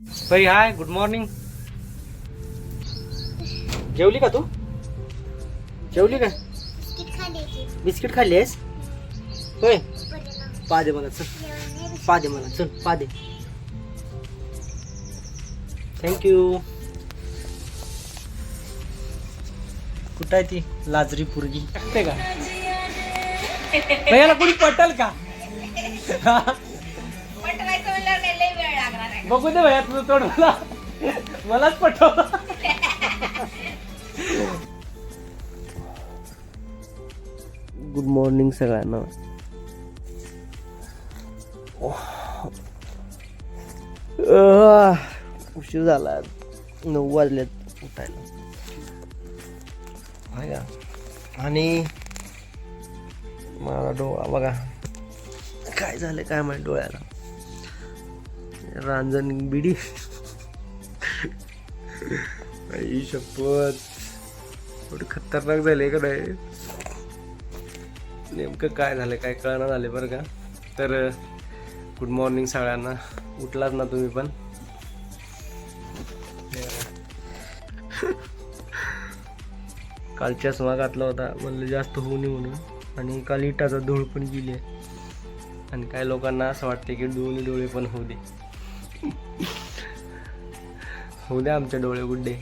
परी hi good morning जेवली का तू? जेवली का? बिस्किट खाल्ली आहेस? होय. पा दे मला चल. पा दे मला चल पा दे थँक्यू कुठं आहे ती लाजरी पुरगी? का भैयाला कोणी पटल का? बघू दे भैया तुझं तोंड मला. मलाच पटव गुड मॉर्निंग सगळ्यांना. उशीर झाला. नऊ वाजलेत उठायला. का? आणि माझा डोळा बघा. काय झालं काय माहिती डोळ्याला? रांजण बिडी. आई शपथ. थोडी खतरनाक झाले का नाही? नेमकं काय झालं काय कळना झाले बरं का? तर गुड मॉर्निंग सगळ्यांना. उठलात ना तुम्ही पण? काल चष्मा घातला होता म्हणलं जास्त होऊ नये म्हणून. आणि काल इटाचा धूळ पण गेली आहे. आणि काय लोकांना असं वाटते की डोळे डोळे पण होऊ दे. होऊ द्या आमचे डोळे गुड्डे.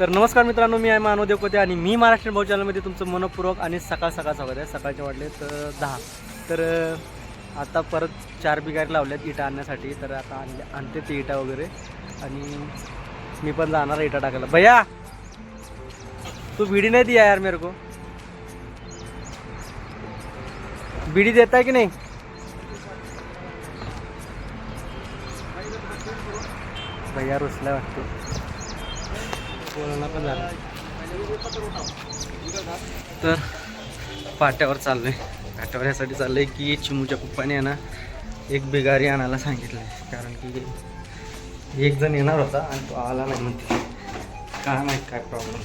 तर नमस्कार मित्रांनो मी आहे मानव देवकोते आणि मी महाराष्ट्र भाऊ चॅनलमध्ये तुमचं मनपूर्वक आणि सकाळ सकाळ स्वागत आहे. सकाळचे वाटले तर दहा. तर आता परत चार बिगारी लावल्यात इटा आणण्यासाठी. तर आता आणले आणते ते इटा वगैरे. आणि मी पण जाणार इटा टाकायला. भैया! तू बिडी नाही दिया यार मेरे को. बीडी देता है कि भैया रुसला वाटतो. बोलायला पण झालं. तर पाट्यावर चाललोय. पाट्यावर यासाठी चाललंय की चिमूच्या पप्पाने आहे ना एक बिगारी आणायला सांगितलंय. कारण की एक जण येणार होता आणि तो आला नाही म्हणते काय माहीत काय प्रॉब्लेम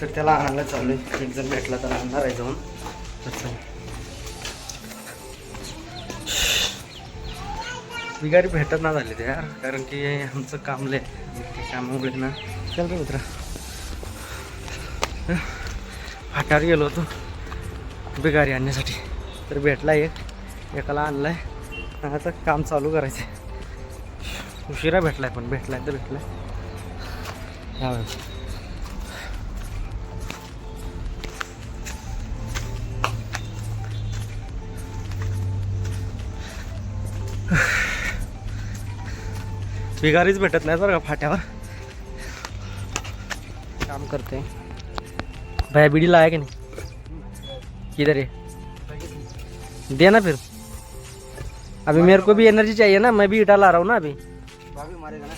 तर त्याला आणायला चालू आहे एक जण भेटला तर आणणार आहे जाऊन. तर बिगारी भेटत ना झाले ते यार. कारण की आमचं काम लय. कामामुळे ना चल रे मित्रा. फाट्यावर गेलो होतो. बिगारी आणण्यासाठी. तर भेटला एक. एकाला आणलाय. आता काम चालू करायचं आहे उशिरा भेटलाय पण भेटलाय तर भेटलाय. हा बिगारीच भेटत नाही बरं का फाट्यावर. काम करते. भैया बीड़ी लाया कि नहीं? किधर है देना फिर. अभी मेरे को भी एनर्जी चाहिए ना मैं भी इटा ला रहा हूँ ना अभी. भाभी मारेगा ना?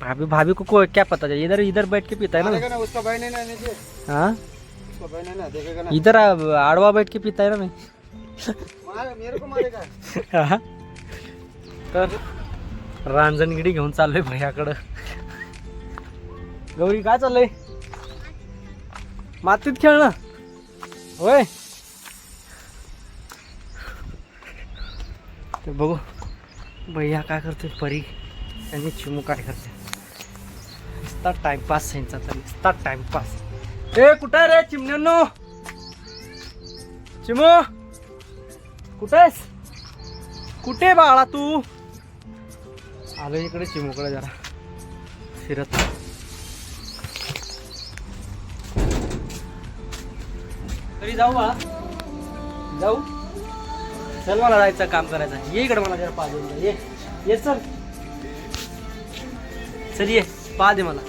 भाभी भाभी को को क्या पता चाहिए इधर इधर बैठ के पीता है ना? मारेगा ना उसका बहन है ना नीचे हाँ? उसका बहन ना देखेगा ना। इधर आडवा बैठ के पीता है ना मैं. मारे मेरे को मारेगा। हा? तर रांजणगिरी घेऊन चाललोय भैयाकडं गौरी काय चाललंय? मातीत खेळणं होय. तर बघू. भैया काय करते परी आणि चिमू काय करते नुसता टाइमपास यांचा तर नुसता टाइमपास ए कुठं आहे रे चिमण्यांनो? चिमू? कुठेस? आहेस कुठे बाळा तू? आलो इकडे चिमुकडे जरा. फिरत. तरी जाऊ बाळा जाऊ. चल मला जायचं काम करायचं. ये इकडे मला जरा पा देऊन जा. ये. ये चल. चल ये. पा दे मला.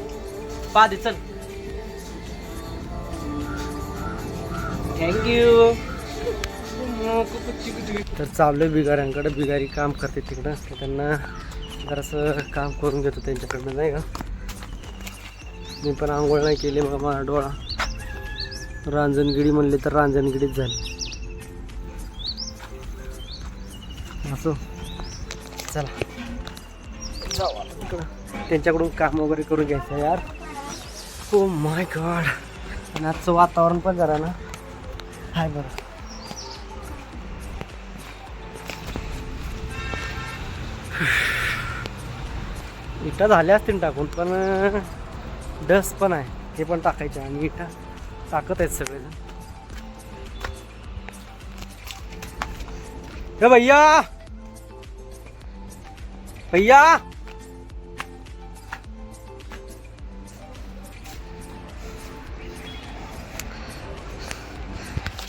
पा दे चल. थँक्यू तर चाललोय बिगाऱ्यांकडे. बिगारी काम करते तिकडं. त्यांना जरासं काम करून घेतो त्यांच्याकडनं नाही का? मी पण आंघोळ नाही केली मग माझा डोळा. रांजणगिडी म्हणले तर रांजणगिडीच झाली. असो. चला. जाऊ आता त्यांच्याकडून काम वगैरे करून घ्यायचं यार. हो माय गॉड आणि आजचं वातावरण पण जरा ना. हाय बरं. विटा झाल्या असतील टाकून पण डस पण आहे. ते पण टाकायचे आणि विटा टाकत आहेत सगळेजण. हे भैया! भैया!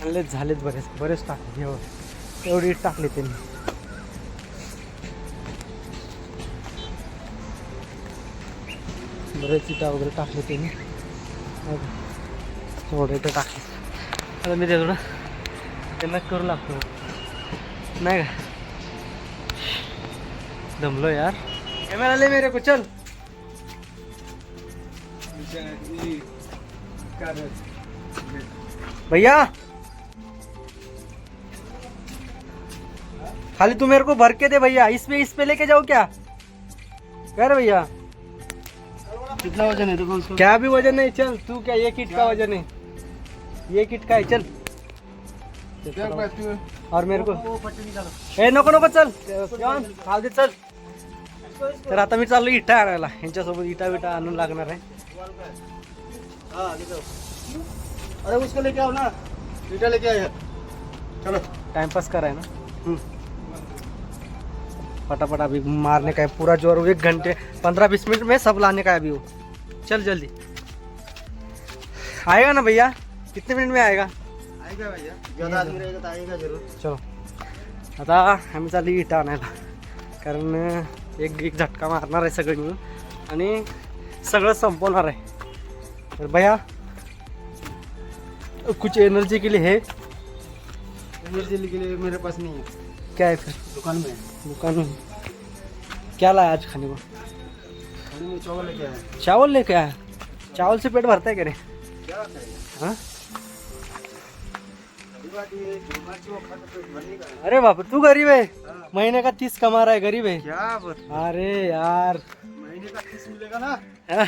आणलेच झालेत बरेच बरेच टाकले हो एवढी टाकले त्यांनी. बरेच इटा वगैरे टाकले त्यांनी थोडे इथं टाकले आता मी ते थोडं त्यांना करू लागतो नाही का दमलो यार कॅमेरा ले मेरे को चल भैया खाली तू मेरे को भर के दे भैया इस पे इस पे लेके जाओ क्या क्या रे भैया कितना वज़न है देखो उसको। क्या भी वज़न नहीं चल तू क्या ये किट का वज़न है? ये किट का है चल। है? और मेरे को वो पट्टी निकालो। ए नको नको चल। दे चल। तर आता मी चाललो इटा आणायला यांच्यासोबत इटा विटा आणून लागणार आहे हाँ अरे उसको लेके आओ ना। ईटा लेके आया। चलो। टाइमपास कराय ना? हम्म. फटाफट अभी मारने का है पूरा ज़ोर एक घंटे पंद्रह बीस मिनट में सब लाने का है अभी वो। चल जल्दी। आएगा ना भैया? कितने मिनट में आएगा? आएगा भैया ज़्यादा आदमी रहेगा तो आएगा ज़रूर। चलो। आता आम्ही चालली इटा आणायला कारण एक एक झटका मारणार आहे सगळे मिळून। आणि सगळं संपवणार आहे। तर भैया कुछ एनर्जी के लिए है? एनर्जी के लिए मेरे पास नहीं है। क्या है फिर? दुकान में है। दुकान में क्या लाया आज खाने को? खाने में चावल लेके आया। चावल लेके आया चावल से पेट भरता है क्या रे क्या हाँ। अरे बाप तू गरीब है। महीने का तीस कमा रहा है गरीब है। क्या अरे यार। महीने का तीस मिलेगा ना? हाँ,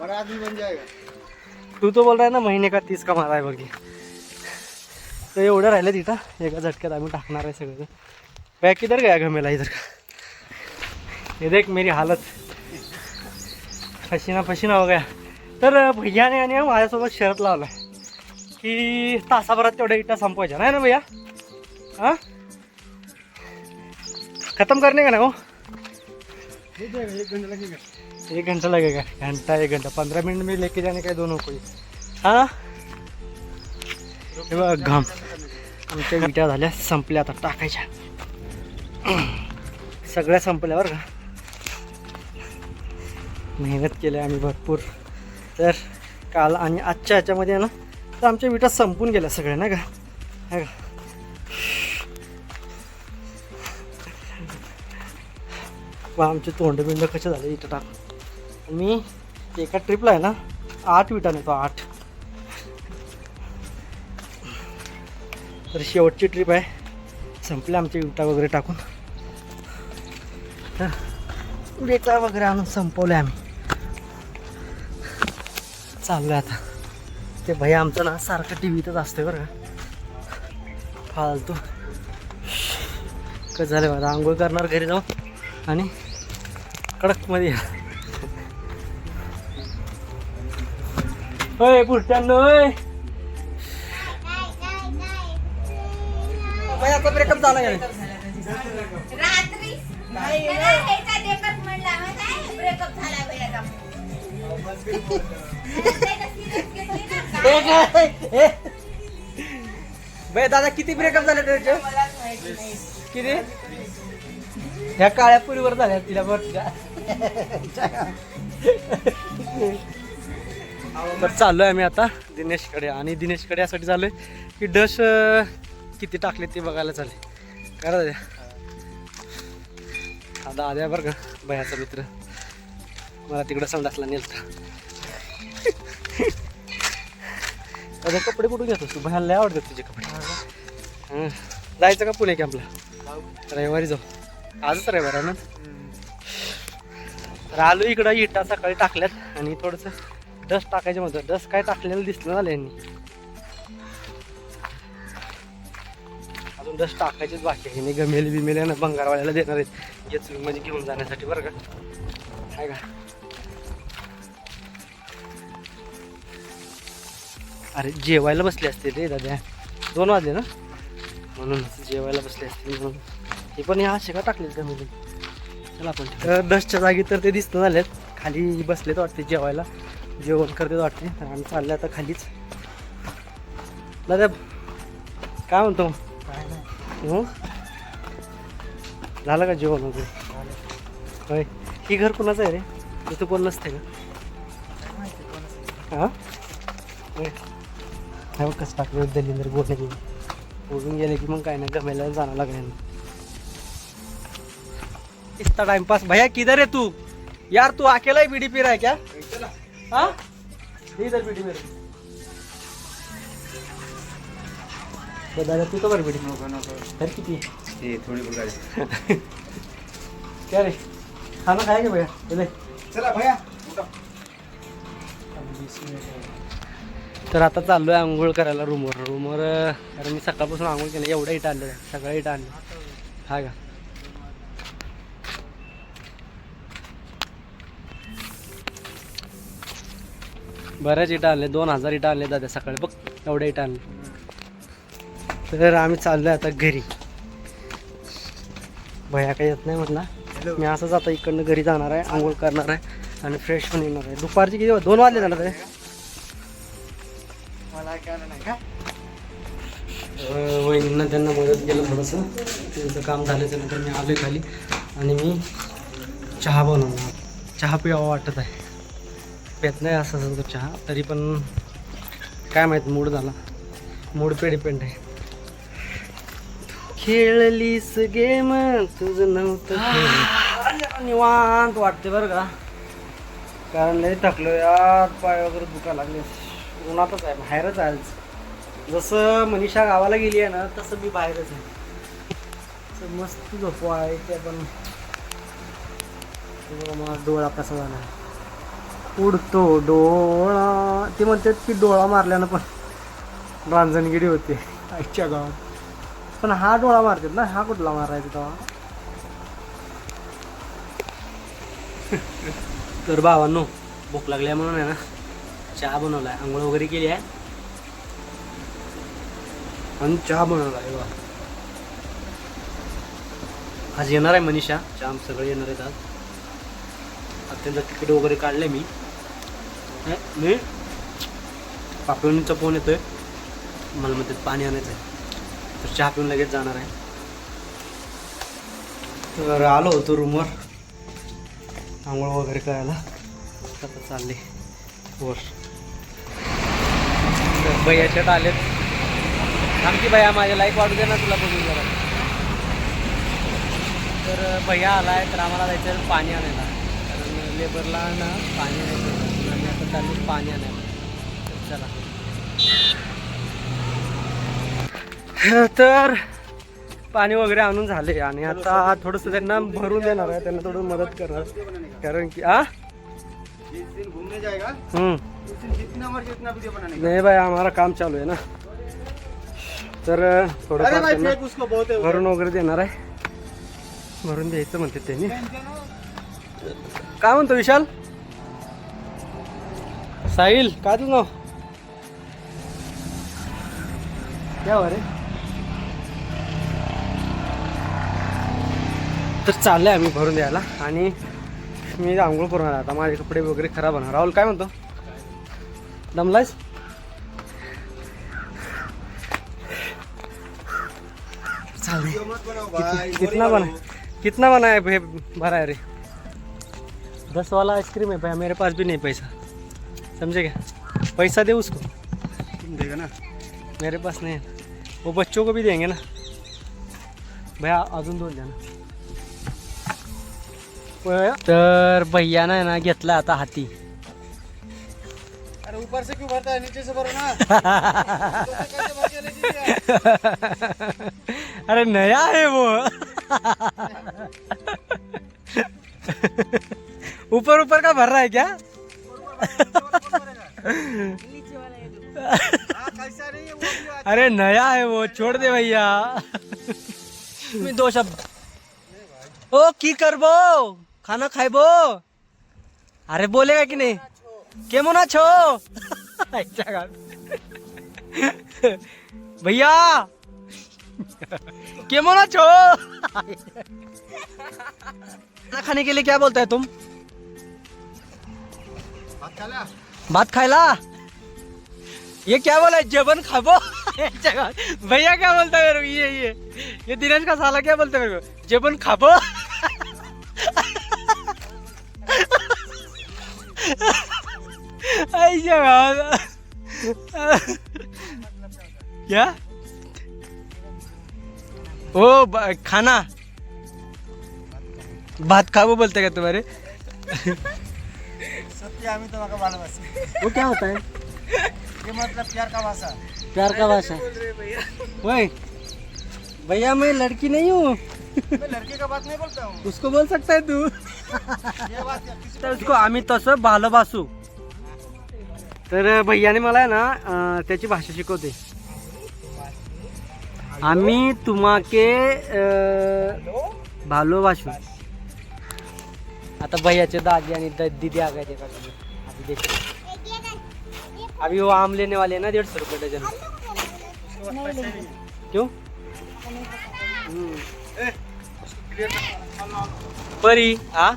बड़ा आदमी बन जाएगा। तू तो बोल रहा है ना महीने का तीस कमा रहा है बघी तर एवढं राहिलं तिथं. एका झटक्यात आम्ही टाकणार आहे सगळं. बॅग किधर गया घमेला इधर का? ये देख मेरी हालत. फशीना फशीना हो गया. तर भैयाने आणि माझ्यासोबत शर्त लावला की तासाभरात तेवढ्या इटा संपवायच्या नाही ना भैया? हां? खतम करणे का ना हो? एक घंटा लगेगा एक घंटा लगेगा घंटा एक घंटा. पंद्रह मिनट में लेके जाने का दोनों को ही. हे बघ घाम. आमच्या विट्या झाल्या संपल्या आता टाकायच्या. सगळ्या संपल्या बरं का? मेहनत केली आम्ही भरपूर. तर काल आणि आजच्या ह्याच्यामध्ये आहे ना तर आमच्या विटा संपून गेल्या सगळ्या नाही का? है का वा आमचे तोंडबिंड कसे झाले इथं टाक. मी एका ट्रिपला आहे ना आठ विटा नेतो आठ. तर शेवटची ट्रिप आहे. संपल्या आमच्या विटा वगैरे टाकून. तर विटा वगैरे आणून संपवले आम्ही. चाललोय आता. ते भैया आमचं ना सारखं टी व्हीतच असतं बरं का. फालतू. कसं झालं बघा आंघोळ करणार घरी जाऊन आणि कडकमध्ये होय पुढच्यानं होय. भैयाचा ब्रेकअप झाला का रात्री? ह्याचा देखत म्हणला मग काय ब्रेकअप झाला भैयाचा भैया दादा किती ब्रेकअप झाले त्याचे मलाच माहिती नाही किती? ह्या काळ्या पुरीवर झाल्या तिला बघ तर चाललोय आम्ही आता दिनेशकडे आणि दिनेशकडे यासाठी चाललोय की डश किती टाकले ते बघायला चालेल. करा दादा. हा दाद्या बरं का भयाचा मित्र. मला तिकडं संडासला नेलता. दादा कपडे कुठून घेतोस तू? भयाला लय आवडतात तुझे कपडे. जायचं का पुणे कॅम्पला रविवारी जाऊ. आजच रविवार आहे ना? तर आलो इकडं इटा सकाळी टाकल्यात आणि थोडंसं डस्ट टाकायचं म्हणतं. डस्ट काय टाकलेलं दिसलं झालं यांनी डस्ट टाकायचीच बाकी आहे. हे गमेली बिमेल ना बंगारवाल्याला देणार आहेत. याच म्हणजे घेऊन जाण्यासाठी बरं का? आहे का? अरे जेवायला बसले असते रे दादा. दोन वाजले ना? म्हणून जेवायला बसले असते म्हणून. हे पण ह्या असे का टाकले गमेली? चला आपण तर डस्टच्या जागी तर ते दिसतं झालेत. खाली बसलेत वाटते जेवायला. जेवण करतेच वाटते. आम्ही चालले आता खालीच. दादा काय म्हणतो? हं? झालं का जेवण वगैरे? होय. ही घर कोणाचं आहे रे? इथं कोण नसते का? हां? होय. बघ कसं टाकलं दलिंदर गोठे गेले बोलून गेले की मग काय नाही गमेला जाणं लागलं इतना टाइमपास. भैया किधर है तू? यार तू अकेला ही बीड़ी पी रहा है क्या? हाँ? इधर बीड़ी मेरे दादा तू तो बरं बीड़ी तर किती? ये थोड़ी बुगाई क्या रे? खाना खाएंगे भैया? चले चला भैया तर आता चाललोय आंघोळ करायला रूमवर. रूमवर कारण मी सकाळपासून आंघोळ केलं एवढं इटा आणलं सगळं इटा आणलं. हा का? बऱ्याच इटा आणले. दोन हजार इटा आणले दादा सकाळी. बघ एवढ्या इटा आणले. तर आम्ही चाललोय आता घरी. भया काही येत नाही म्हटला. मी असंच आता इकडनं घरी जाणार आहे आंघोळ करणार आहे आणि फ्रेश पण येणार आहे. दुपारची किती दोन वाजले जाणार आहे मला काय नाही का? अं, वहिनींना त्यांना मदत केलं थोडंसं. त्यांचं काम झालं त्यानंतर मी आलोय खाली. आणि मी चहा बनवणार. चहा पिवावं वाटत आहे. पेत नाही असं असं तो चहा. तरी पण काय माहीत मूड झाला. मूड पे डिपेंड आहे खेळलीस गेम तुझं नव्हतं. निवांत वाटते बरं का. कारण लई थकलो यार पाय वगैरे दुखा लागले. उन्हातच आहे बाहेरच आहे आज. जसं मनीषा गावाला गेली आहे ना तसं मी बाहेरच आहे. मस्त झोपू आहे ते पण. माझा डोळा कसा झाला उडतो डोळा. ते म्हणतात की डोळा मारल्यानं पण रांजणगिरी होते आईच्या गावात. पण हा डोळा मारतात ना हा कुठला मारायचा तेव्हा? तर भावांनो भूक लागली आहे म्हणून आहे ना चहा बनवला आहे आंघोळ वगैरे केली आहे. आणि चहा बनवला आहे बा आज येणार आहे मनीषा चहा सगळे येणार आहेत आज. अत्यंत तिकीट वगैरे काढले मी. मी? पापवणीचा फोन येतोय. मला म्हणतात पाणी आणायचं आहे तर चहा पिऊन लगेच जाणार आहे. तर आलो होतो रूमवर. आंघोळ वगैरे करायला. आता चालले वर. तर भैया आलेत. आमची भैया माझ्या लाईक वाढू दे ना तुला बघून जरा. तर भैया आलाय तर आम्हाला जायचं पाणी आणायला. कारण लेबरला ना पाणी आणायचं आणि आता चालू पाणी आणायला. तर चला. तर पाणी वगैरे आणून झाले आणि आता थोडंसं त्यांना भरून देणार आहे. त्यांना थोडं मदत करणार. कारण की आ? नाही भाई हमारा काम चालू आहे ना. तर है भरून वगैरे देणार आहे. भरून द्यायचं म्हणते त्यांनी. काय म्हणतो विशाल? साहिल काय तुझं नाव? क्या हो रे? तर चाललंय आम्ही भरून द्यायला आणि मी आंघोळ करून आला. आता माझे कपडे वगैरे खराब होणार. राहुल काय म्हणतो? दमलायस? भाई कितना बना कितना बना है भैया भरा है रे? दस वाला आइसक्रीम है भैया मेरे पास भी नहीं पैसा। समझे क्या? पैसा दे उसको। तुम देगा ना। मेरे पास नहीं है। वो बच्चों को भी देंगे ना। भैया अजून दोन। द्या ना तर भैया ना ना घेतला आता हाती. अरे ऊपर से क्यों भरता है नीचे से भरो ना? अरे नया है वो. ऊपर ऊपर का भर रहा है क्या? अरे नया है वो छोड़ दे भैया. दो शब्द. ओ की करबो? खाना खाइबो अरे बोलेगा कि नहीं केमन আছো अच्छा गाल। भैया केमन আছো खाना खाने के लिए क्या बोलता है तुम भात खाला? भात खायला ये क्या बोला है जेबन खाबो भैया क्या बोलता है मेरे को ये ये ये दिनेश का साला क्या बोलता है मेरे को जेबन खाबो बात। क्या? ओ खाना? भात खाबो बोलते क्या तुम्हारे? सत्य आम्ही तुम्हाला भालोबासी वो क्या होता है? ये मतलब प्यार का भाषा. प्यार का भाषा. वही. भैया मैं लड़की नहीं हूँ। मैं लड़के का बात नहीं बोलता हूँ. उसको बोल सकता है तू? ये बात तर उसको आम्ही तसं भालोबासू। तर भैयाने मला आहे ना अं, त्याची भाषा शिकवते. आम्ही तुम्हाके अं, भाषू आता भैयाचे दादी आणि द- दीदी आ गए देखा तुम्ही अभी देखो हो अभी वो आम लेने वाले हैं ना डेढ़ सौ रुपये डजन क्यों? हम्म. परी हा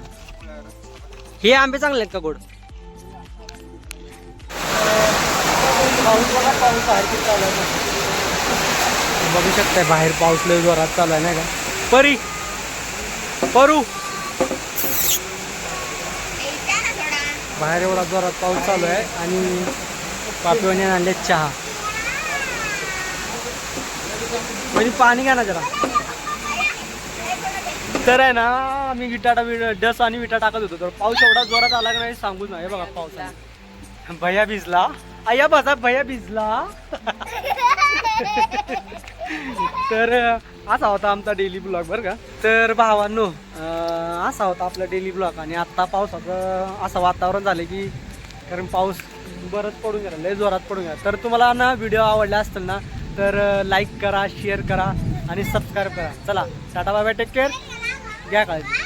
हे आंबे चांगले आहेत का गोड? पाऊस बघा पाऊस बाहेर किती चालू आहे बघू शकताय बाहेर पाऊस लय जोरात चालू आहे नाही का? परी! परू! बाहेर एवढा जोरात पाऊस चालू आहे आणि पापिवाने आणले चहा. म्हणजे पाणी घ्या ना जरा. तर आहे ना आम्ही विटाटा डस आणि विटा टाकत होतो तर पाऊस एवढा जोरात आला की नाही सांगूच नाही बघा पावसाने. भैया भिजला? आया माझा भैया भिजला? तर असा होता आमचा डेली ब्लॉग बरं का. तर भावांनो असा होता आपला डेली ब्लॉग आणि आत्ता पावसाचं असं वातावरण झालं की कारण पाऊस बरंच पडून गेला लय जोरात पडून गेला. तर तुम्हाला ना व्हिडिओ आवडला असतील ना तर लाईक करा शेअर करा आणि सबस्क्राईब करा. चला टाटा बाबा टेक केअर घ्या काळजी.